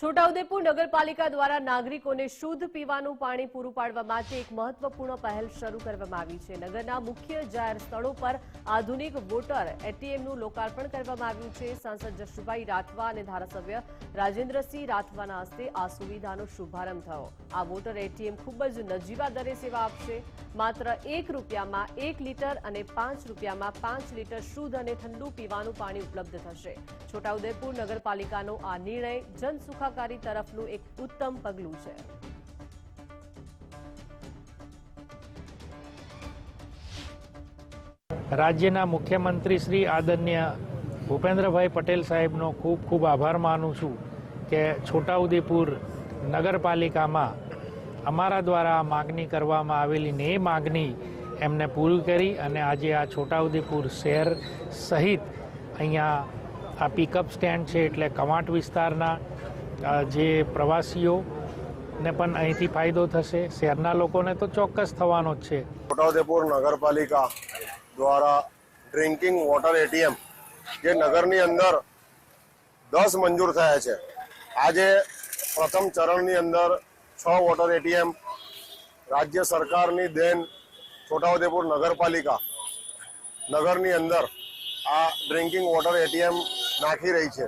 છોટાઉદેપુર નગરપાલિકા દ્વારા નાગરિકોને શુદ્ધ પીવાનું પાણી પૂરું પાડવા માટે એક મહત્વપૂર્ણ પહેલ શરૂ કરવામાં આવી છે. નગરના મુખ્ય જાહેર સ્થળો પર આધુનિક વોટર એટીએમનું લોકાર્પણ કરવામાં આવ્યું છે. સાંસદ જશુભાઈ રાઠવા અને ધારાસભ્ય રાજેન્દ્રસિંહ રાઠવાના હસ્તે આ સુવિધાનો શુભારંભ થયો. આ વોટર એટીએમ ખૂબ જ નજીવા દરે સેવા આપશે. માત્ર એક રૂપિયામાં એક લીટર અને પાંચ રૂપિયામાં પાંચ લીટર શુદ્ધ અને ઠંડુ પીવાનું પાણી ઉપલબ્ધ થશે. છોટાઉદેપુર નગરપાલિકાનો આ નિર્ણય જન સુખાકારી તરફનું એક ઉત્તમ પગલું છે. રાજ્યના મુખ્યમંત્રી શ્રી આદરણીય ભૂપેન્દ્રભાઈ પટેલ સાહેબનો ખૂબ ખૂબ આભાર માનું છું કે છોટાઉદેપુર નગરપાલિકામાં અમારા દ્વારા માગણી કરવામાં આવેલી ને એ માગણી એમને પૂરી કરી અને આજે આ છોટાઉદેપુર શહેર સહિત અહીંયા આ પિકઅપ સ્ટેન્ડ છે એટલે કવાંટ વિસ્તારના જે પ્રવાસીઓને પણ અહીંથી ફાયદો થશે, શહેરના લોકોને તો ચોક્કસ થવાનો જ છે. છોટાઉદેપુર નગરપાલિકા દ્વારા ડ્રિંકિંગ વોટર એટીએમ, જે નગરની અંદર દસ મંજૂર થયા છે. આજે પ્રથમ ચરણની અંદર છ વોટર એટીએમ રાજ્ય સરકારની દેન છોટાઉદેપુર નગરપાલિકા નગરની અંદર આ ડ્રિંકિંગ વોટર એટીએમ નાખી રહી છે.